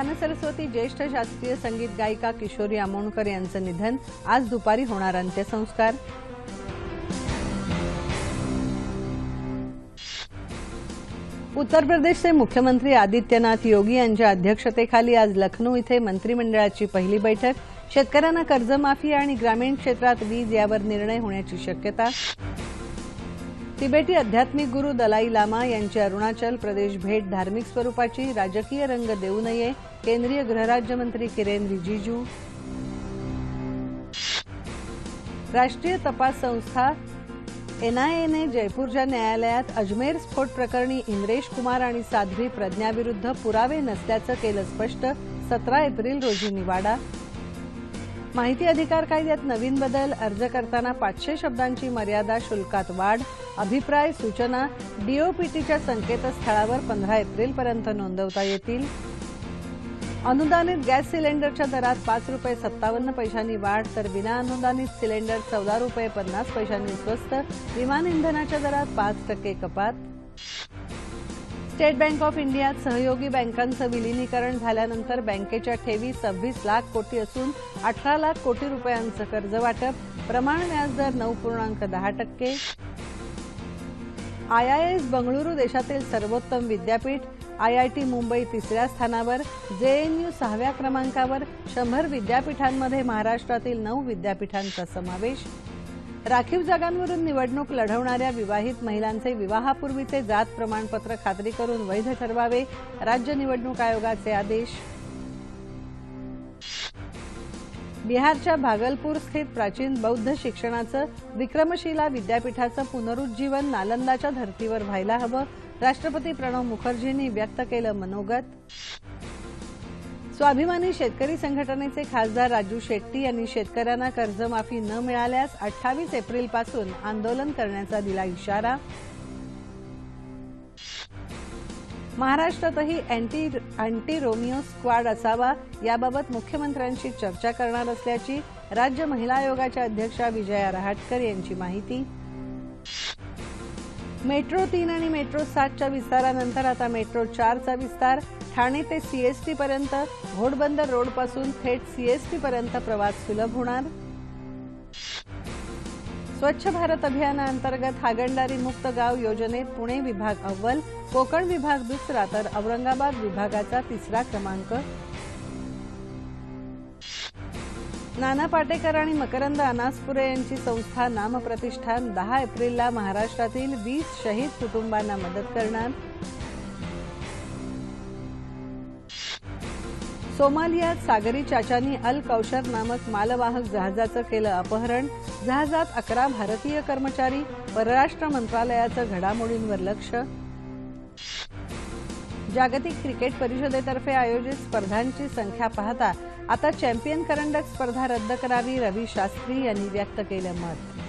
गानसरस्वती ज्येष्ठ शास्त्रीय संगीत गायिका किशोरी आमोणकर यांचं निधन आज दुपारी होणार अंत्यसंस्कार. उत्तर प्रदेशचे मुख्यमंत्री आदित्यनाथ योगी यांच्या अध्यक्षतेखाली आज लखनौ इथे मंत्रिमंडळाची पहिली बैठक. शेतकऱ्यांना कर्जमाफी आणि ग्रामीण क्षेत्रात वीज यावर निर्णय होण्याची शक्यता. तिबेटी आध्यात्मिक गुरु दलाई लामा यांची अरुणाचल प्रदेश भेट धार्मिक स्वरूपाची राजकीय रंग देऊ नये केंद्रीय गृहराज्यमंत्री किरेन रिजिजू. राष्ट्रीय तपास संस्था एनआयएने जयपूरच्या न्यायालयात अजमेर स्फोट प्रकरणी इंद्रेश कुमार आणि साध्वी प्रज्ञाविरुद्ध पुरावे नसल्याचं केलं स्पष्ट सतरा एप्रिल रोजी निवाडा. माहिती अधिकार कायद्यात नवीन बदल अर्ज करताना पाचशे शब्दांची मर्यादा शुल्कात वाढ अभिप्राय सूचना डीओपीटीच्या संकेतस्थळावर पंधरा एप्रिलपर्यंत नोंदवता येतील. अनुदानित गॅस सिलेंडरच्या दरात पाच रुपये सत्तावन्न पैशांनी वाढ तर विना अनुदानित सिलेंडर चौदा रुपये पन्नास पैशांनी स्वस्त विमान इंधनाच्या दरात पाच टक्के कपात. स्टेट बँक ऑफ इंडियात सहयोगी बँकांचं विलिनीकरण झाल्यानंतर बँकेच्या ठेवी सव्वीस लाख कोटी असून अठरा लाख कोटी रुपयांचं कर्ज वाटप. प्रमाण व्याजदर नऊ पूर्णांक दहा टक्के. आयआयएस बंगळुरू देशातील सर्वोत्तम विद्यापीठ आयआयटी मुंबई तिसऱ्या स्थानावर जेएनयू सहाव्या क्रमांकावर शंभर विद्यापीठांमध्ये महाराष्ट्रातील नऊ विद्यापीठांचा समावेश. राखीव जागांवरून निवडणूक लढवणाऱ्या विवाहित महिलांचे विवाहापूर्वीचे जात प्रमाणपत्र खात्री करून वैध ठरवावे राज्य निवडणूक आयोगाचे आदेश. बिहारच्या भागलपूर स्थित प्राचीन बौद्ध शिक्षणाचं विक्रमशिला विद्यापीठाचं पुनरुज्जीवन नालंदाच्या धर्तीवर व्हायला हवं राष्ट्रपती प्रणव मुखर्जींनी व्यक्त केलं मनोगत. स्वाभिमानी शेतकरी संघटनेचे खासदार राजू शेट्टी यांनी शेतकऱ्यांना कर्जमाफी न मिळाल्यास अठ्ठावीस एप्रिलपासून आंदोलन करण्याचा दिला इशारा. महाराष्ट्रातही अँटी अँटी रोमिओ स्क्वाड असावा याबाबत मुख्यमंत्र्यांशी चर्चा करणार असल्याची राज्य महिला आयोगाच्या अध्यक्षा विजया रहाटकर यांची माहिती. मेट्रो तीन आणि मेट्रो सातच्या विस्तारानंतर आता मेट्रो चारचा विस्तार. ठाणे ते सीएसटी पर्यंत घोडबंदर रोडपासून थेट सीएसटी पर्यंत प्रवास सुलभ होणार. स्वच्छ भारत अभियानाअंतर्गत हागणदारी मुक्त गाव योजनेत पुणे विभाग अव्वल कोकण विभाग दुसरा तर औरंगाबाद विभागाचा तिसरा क्रमांक. नाना पाटेकर आणि मकरंद अनासपुरे यांची संस्था नामप्रतिष्ठान दहा एप्रिलला महाराष्ट्रातील वीस शहीद कुटुंबांना मदत करणार. सोमालियात सागरी चाचानी अल कौशर नामक मालवाहक जहाजाचं केलं अपहरण. जहाजात अकरा भारतीय कर्मचारी परराष्ट्र मंत्रालयाचं घडामोडींवर लक्ष. जागतिक क्रिकेट परिषदेतर्फे आयोजित स्पर्धांची संख्या पाहता आता चॅम्पियन करंडक स्पर्धा रद्द करावी रवी शास्त्री यांनी व्यक्त केलं मत.